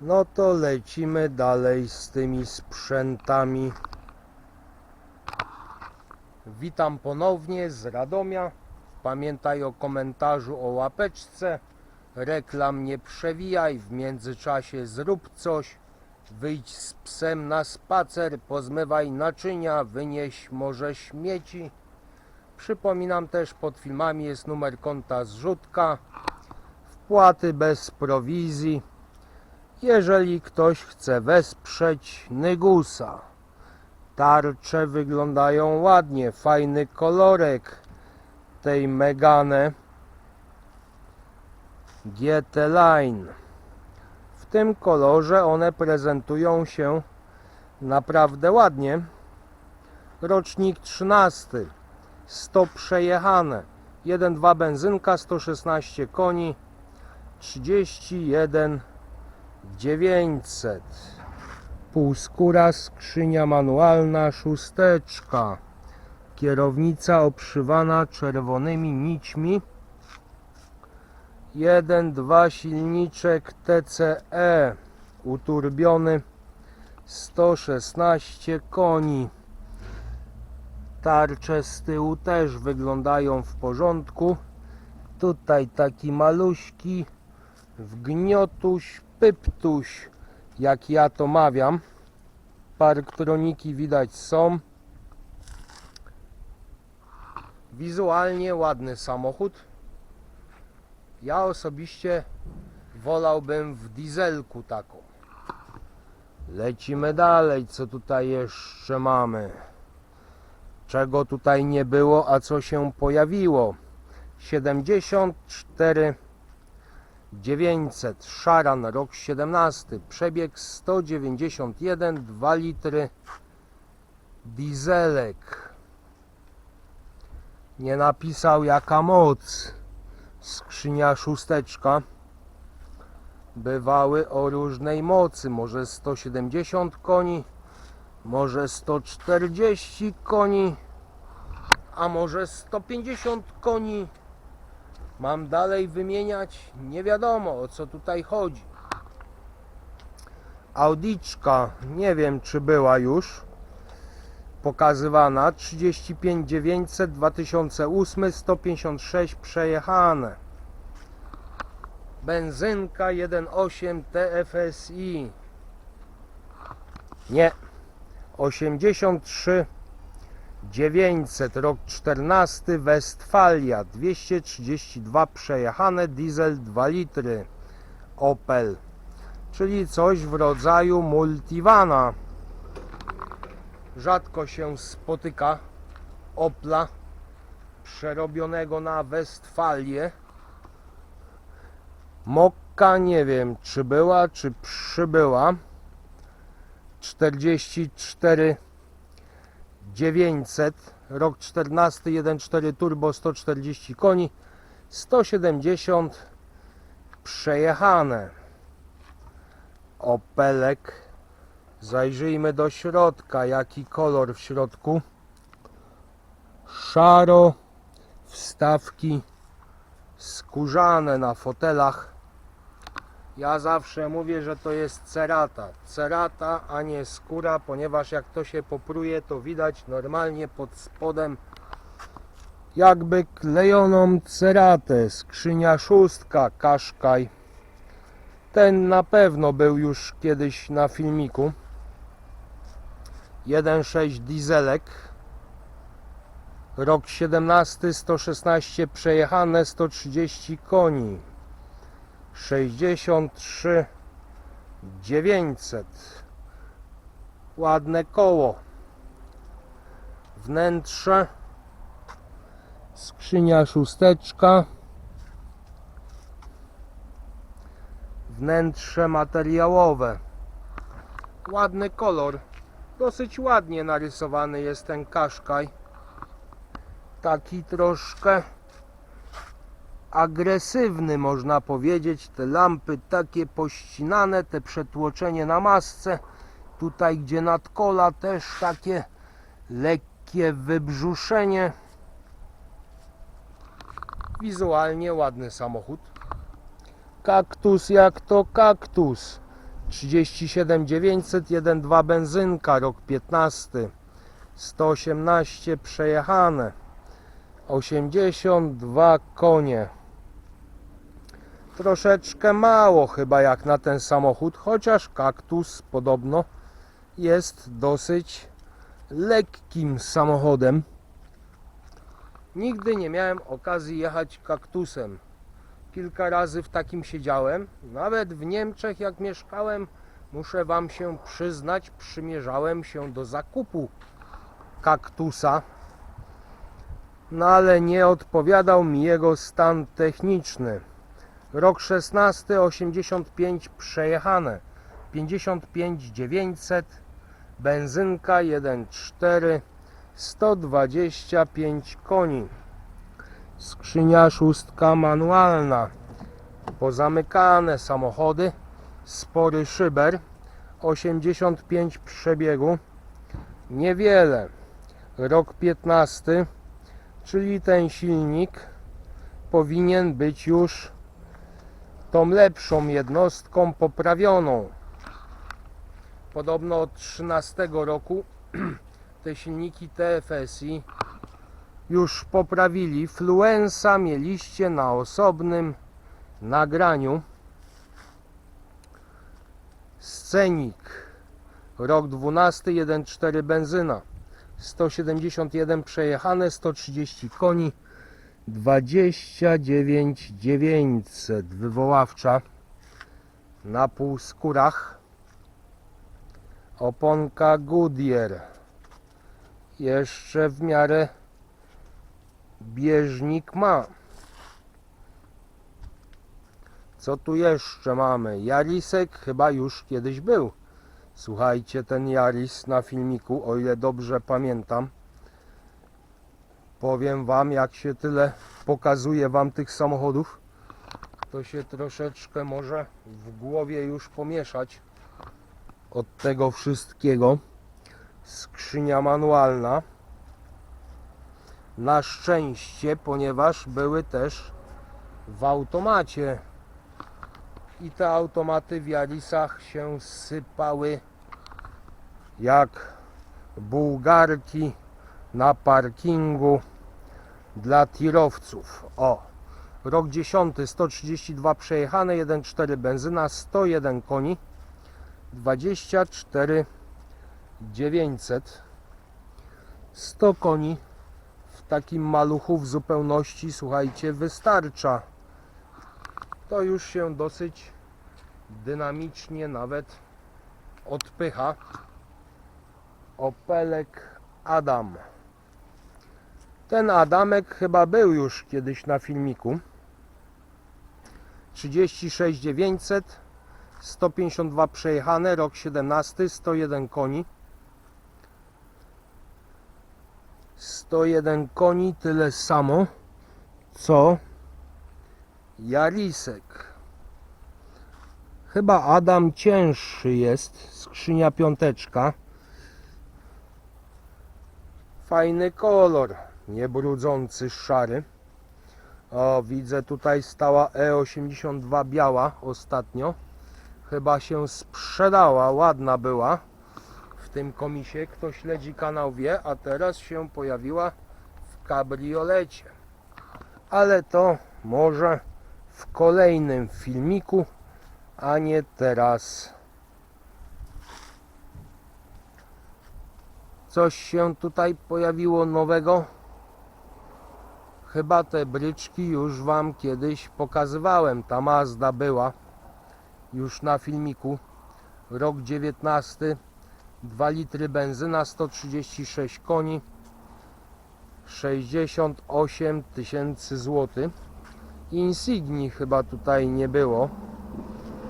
No to lecimy dalej z tymi sprzętami. Witam ponownie z Radomia. Pamiętaj o komentarzu o łapeczce. Reklam nie przewijaj, w międzyczasie zrób coś. Wyjdź z psem na spacer, pozmywaj naczynia, wynieś może śmieci. Przypominam też, pod filmami jest numer konta zrzutka. Wpłaty bez prowizji. Jeżeli ktoś chce wesprzeć Nygusa. Tarcze wyglądają ładnie, fajny kolorek tej Megane GT Line. W tym kolorze one prezentują się naprawdę ładnie. Rocznik 13. 100 przejechane. 1.2 benzynka, 116 koni, 31 900. Półskóra, skrzynia manualna, szósteczka. Kierownica obszywana czerwonymi nićmi. 1.2 silniczek TCE uturbiony 116 koni. Tarcze z tyłu też wyglądają w porządku. Tutaj taki maluśki wgniotuś, pyptuś, jak ja to mawiam. Parktroniki widać są. Wizualnie ładny samochód. Ja osobiście wolałbym w dieselku taką. Lecimy dalej, co tutaj jeszcze mamy. Czego tutaj nie było, a co się pojawiło. 74 900 Szaran rok 17 przebieg 191 2 litry dieselek. Nie napisał jaka moc. Skrzynia szósteczka. Bywały o różnej mocy. Może 170 koni może 140 koni a może 150 koni Mam dalej wymieniać? Nie wiadomo o co tutaj chodzi. Audiczka, nie wiem czy była już pokazywana. 35 900 2008 156 przejechane. Benzynka 1.8 TFSI. Nie. 83 900 rok 14 Westfalia. 232 przejechane diesel 2 litry. Opel. Czyli coś w rodzaju multivana. Rzadko się spotyka Opla przerobionego na Westfalię. Mokka nie wiem czy była czy przybyła. 44 900 rok 14 1.4 turbo 140 koni 170 przejechane. Opelek zajrzyjmy do środka jaki kolor w środku? Szaro wstawki skórzane na fotelach ja zawsze mówię, że to jest cerata. Cerata, a nie skóra, ponieważ jak to się popruje, to widać normalnie pod spodem jakby klejoną ceratę. Skrzynia szóstka, kaszkaj. Ten na pewno był już kiedyś na filmiku. 1.6 dieselek. Rok 17, 116 przejechane, 130 koni. 63 900 ładne koło. Wnętrze. Skrzynia szósteczka. Wnętrze materiałowe. Ładny kolor. Dosyć ładnie narysowany jest ten kaszkaj. Taki troszkę agresywny można powiedzieć. Te lampy takie pościnane te przetłoczenie na masce. Tutaj gdzie nadkola też takie lekkie wybrzuszenie. Wizualnie ładny samochód. Kaktus jak to kaktus. 37 900 1.2 benzynka, rok 15 118 przejechane. 82 konie troszeczkę mało chyba jak na ten samochód chociaż kaktus podobno jest dosyć lekkim samochodem nigdy nie miałem okazji jechać kaktusem kilka razy w takim siedziałem. Nawet w Niemczech, jak mieszkałem, muszę Wam się przyznać, przymierzałem się do zakupu kaktusa. No ale nie odpowiadał mi jego stan techniczny. Rok 16, 85 przejechane, 55 900, benzynka 1.4, 125 koni. Skrzynia szóstka manualna. Pozamykane samochody. Spory szyber. 85 przebiegu. Niewiele. Rok 15. Czyli ten silnik powinien być już tą lepszą jednostką poprawioną. Podobno od 13 roku te silniki TFSI już poprawili. Fluensa mieliście na osobnym nagraniu. Scenik. Rok 12, 1.4 benzyna. 171 przejechane, 130 koni. 29 900 wywoławcza na półskórach. Oponka Goodyear. Jeszcze w miarę bieżnik ma. Co tu jeszcze mamy? Jarisek chyba już kiedyś był. Słuchajcie, ten Jaris na filmiku, o ile dobrze pamiętam. Powiem wam, jak się tyle pokazuje wam tych samochodów, to się troszeczkę może w głowie już pomieszać od tego wszystkiego. Skrzynia manualna. Na szczęście, ponieważ były też w automacie. I te automaty w Jarisach się sypały jak bułgarki na parkingu dla tirowców. O, rok 10, 132 przejechane, 1,4 benzyna, 101 koni, 24 900, 100 koni w takim maluchu w zupełności, słuchajcie, wystarcza. To już się dosyć dynamicznie nawet odpycha. Opelek Adam. Ten Adamek chyba był już kiedyś na filmiku. 36 900 152 przejechane, rok 17, 101 koni. 101 koni, tyle samo co Jarisek. Chyba Adam cięższy jest, skrzynia piąteczka. Fajny kolor, niebrudzący szary. O, widzę tutaj stała E82 biała ostatnio. Chyba się sprzedała, ładna była w tym komisie. Kto śledzi kanał wie, a teraz się pojawiła w kabriolecie. Ale to może w kolejnym filmiku, a nie teraz. Coś się tutaj pojawiło nowego. Chyba te bryczki już Wam kiedyś pokazywałem. Ta Mazda była już na filmiku. Rok 19, 2 litry benzyna, 136 koni, 68 tysięcy złotych. Insigni chyba tutaj nie było.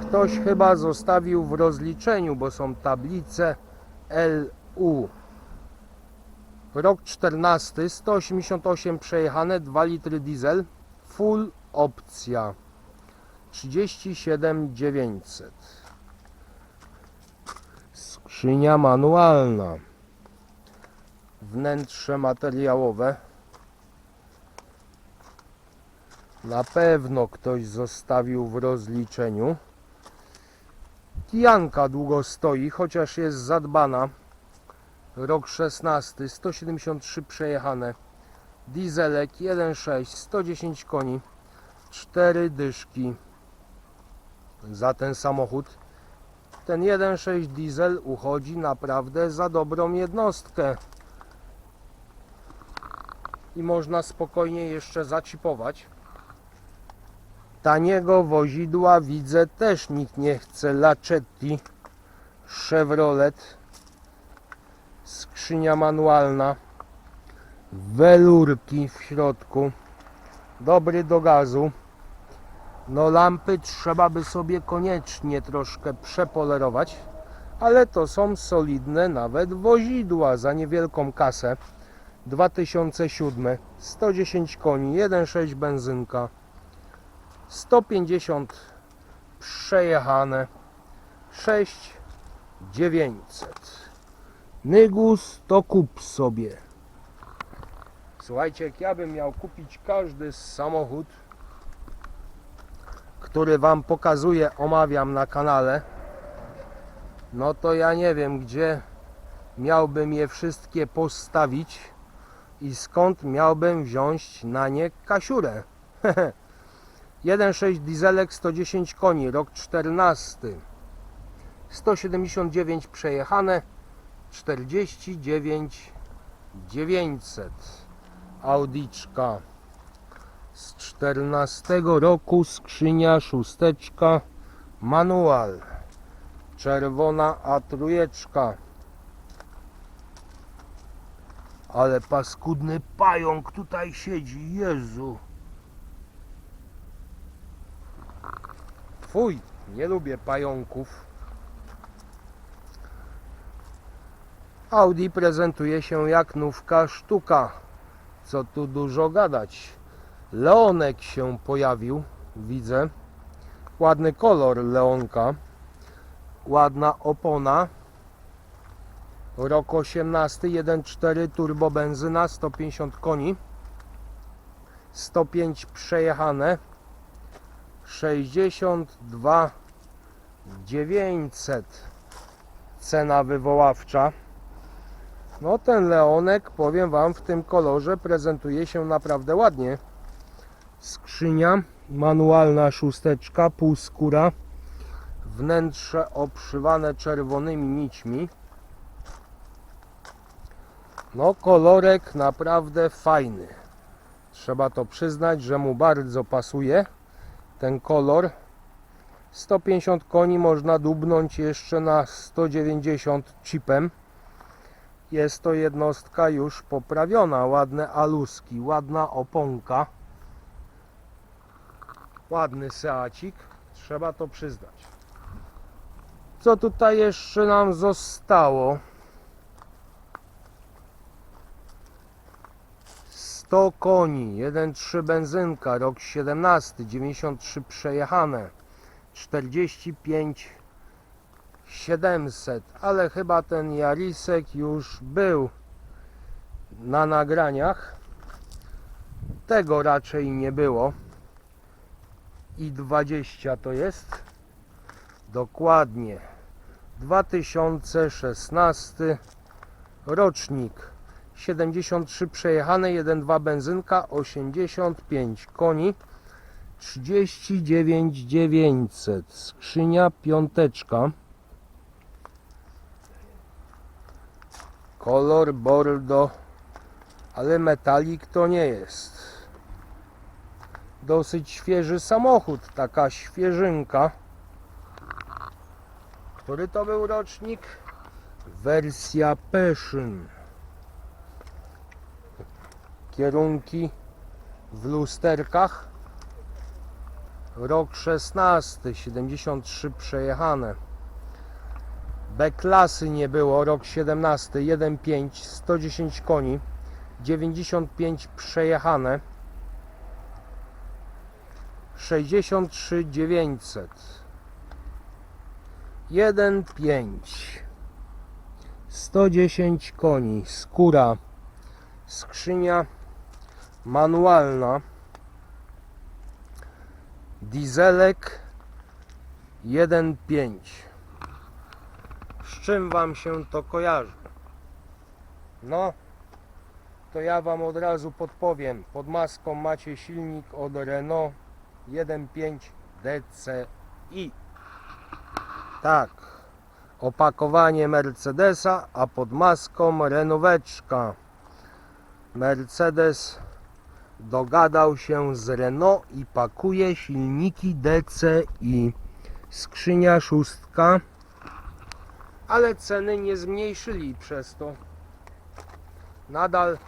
Ktoś chyba zostawił w rozliczeniu, bo są tablice LU. Rok 14, 188 przejechane, 2 litry diesel, full opcja. 37 900. Skrzynia manualna. Wnętrze materiałowe. Na pewno ktoś zostawił w rozliczeniu. Kijanka długo stoi, chociaż jest zadbana. Rok 16, 173 przejechane. Dieselek 1.6, 110 koni, 4 dyszki za ten samochód. Ten 1.6 diesel uchodzi naprawdę za dobrą jednostkę. I można spokojnie jeszcze zacipować. Taniego wozidła widzę też nikt nie chce. Lacetti, Chevrolet, skrzynia manualna, welurki w środku, dobry do gazu. No lampy trzeba by sobie koniecznie troszkę przepolerować, ale to są solidne nawet wozidła za niewielką kasę. 2007, 110 koni, 1.6 benzynka, 150 przejechane, 6900. Nygus to kup sobie. Słuchajcie, jak ja bym miał kupić każdy samochód, który Wam pokazuję, omawiam na kanale, no to ja nie wiem, gdzie miałbym je wszystkie postawić i skąd miałbym wziąć na nie kasiurę. 1.6 dieselek 110 koni, rok 14. 179 przejechane, 49 900. Audiczka z 14 roku, skrzynia szósteczka, manual. Czerwona A3. Ale paskudny pająk tutaj siedzi, Jezu. Fuj, nie lubię pająków. Audi prezentuje się jak nówka sztuka. Co tu dużo gadać. Leonek się pojawił, widzę. Ładny kolor Leonka. Ładna opona. Rok 18, 1.4 turbo benzyna, 150 koni. 105 przejechane. 62 900 cena wywoławcza no ten Leonek powiem Wam w tym kolorze prezentuje się naprawdę ładnie. Skrzynia manualna szósteczka półskóra wnętrze obszywane czerwonymi nićmi. No kolorek naprawdę fajny. Trzeba to przyznać, że mu bardzo pasuje ten kolor. 150 koni można dubnąć jeszcze na 190 chipem jest to jednostka już poprawiona. Ładne aluski, ładna oponka. Ładny seacik. Trzeba to przyznać. Co tutaj jeszcze nam zostało? 100 koni, 1.3 benzynka, rok 17, 93 przejechane, 45 700, ale chyba ten Jarisek już był na nagraniach. Tego raczej nie było. I 20 to jest. Dokładnie. 2016 rocznik. 73 przejechane, 1,2 benzynka, 85 koni, 39 900, skrzynia piąteczka, kolor bordo, ale metalik to nie jest. Dosyć świeży samochód, taka świeżynka. Który to był rocznik? Wersja Passion kierunki w lusterkach rok 16 73 przejechane B klasy nie było. Rok 17 1.5 110 koni 95 przejechane. 63 900 1.5 110 koni skóra skrzynia manualna dieselek 1.5 czym Wam się to kojarzy? No, to ja Wam od razu podpowiem. Pod maską macie silnik od Renault 1.5 DCi. Tak, opakowanie Mercedesa, a pod maską renóweczka. Mercedes dogadał się z Renault i pakuje silniki DCi. Skrzynia szóstka, ale ceny nie zmniejszyli przez to. Nadal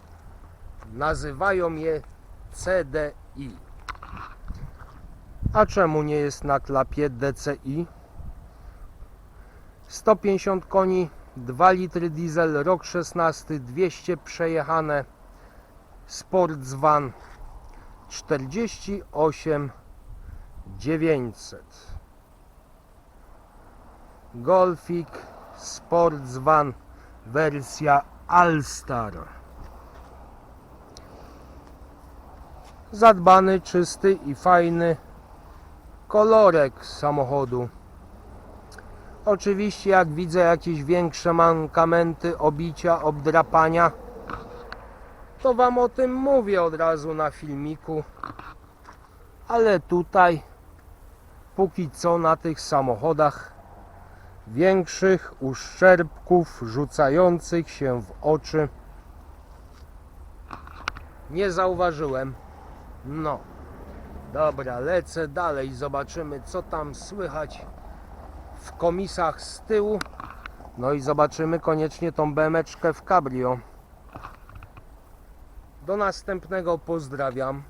nazywają je CDI. A czemu nie jest na klapie DCI? 150 koni, 2 litry diesel, rok 16, 200 przejechane, Sportsvan 48 900. Golfik Sportsvan wersja Allstar. Zadbany, czysty i fajny kolorek samochodu. Oczywiście jak widzę jakieś większe mankamenty, obicia, obdrapania, to wam o tym mówię od razu na filmiku. Ale tutaj póki co na tych samochodach większych uszczerbków rzucających się w oczy nie zauważyłem. No. Dobra, lecę dalej, zobaczymy co tam słychać w komisach z tyłu. No i zobaczymy koniecznie tą BMeczkę w cabrio. Do następnego pozdrawiam.